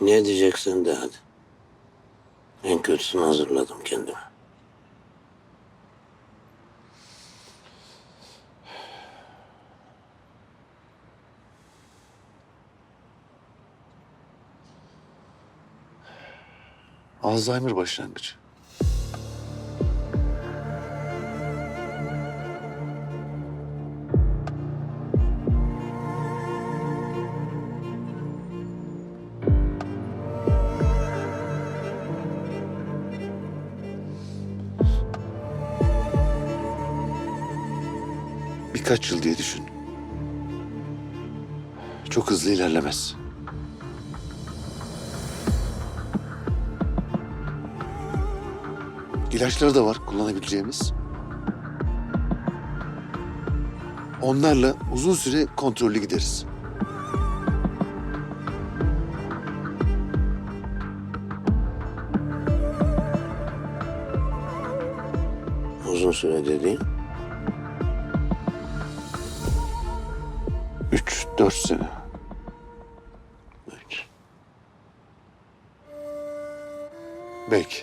Ne diyeceksin de hadi. En kötüsünü hazırladım kendime. Alzheimer başlangıcı. Birkaç yıl diye düşün. Çok hızlı ilerlemez. İlaçları da var kullanabileceğimiz. Onlarla uzun süre kontrollü gideriz. Uzun süre dediğin Üç, dört sene. üç. Belki.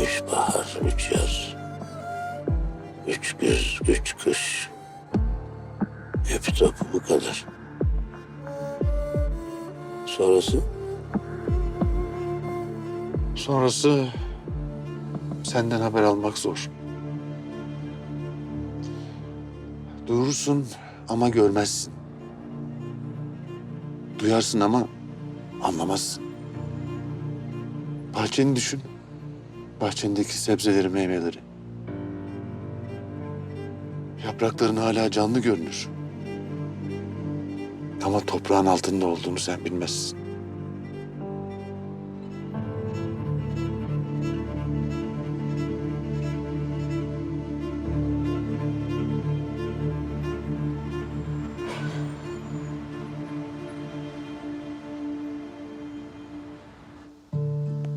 Üç bahar, üç yaz. Üç güz, üç kış. Hep topu bu kadar. Sonrası Sonrası senden haber almak zor. Durursun ama görmezsin. Duyarsın ama anlamazsın. Bahçeni düşün. Bahçendeki sebzeleri, meyveleri. Yaprakların hala canlı görünür. Ama toprağın altında olduğunu sen bilmezsin.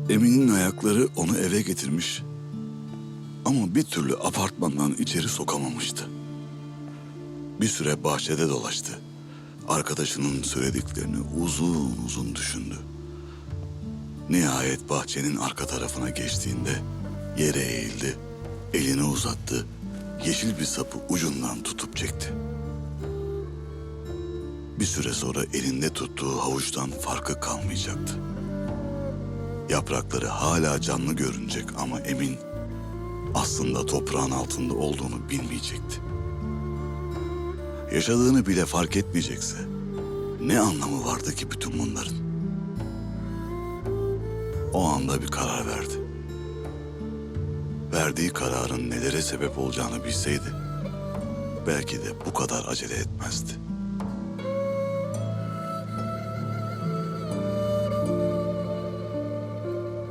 Emin'in ayakları onu eve getirmiş. Ama bir türlü apartmandan içeri sokamamıştı. Bir süre bahçede dolaştı. Arkadaşının söylediklerini uzun uzun düşündü. Nihayet bahçenin arka tarafına geçtiğinde yere eğildi. Elini uzattı. Yeşil bir sapı ucundan tutup çekti. Bir süre sonra elinde tuttuğu havuçtan farkı kalmayacaktı. Yaprakları hala canlı görünecek ama emin aslında toprağın altında olduğunu bilmeyecekti. Yaşadığını bile fark etmeyecekse ne anlamı vardı ki bütün bunların? O anda bir karar verdi. Verdiği kararın nelere sebep olacağını bilseydi belki de bu kadar acele etmezdi.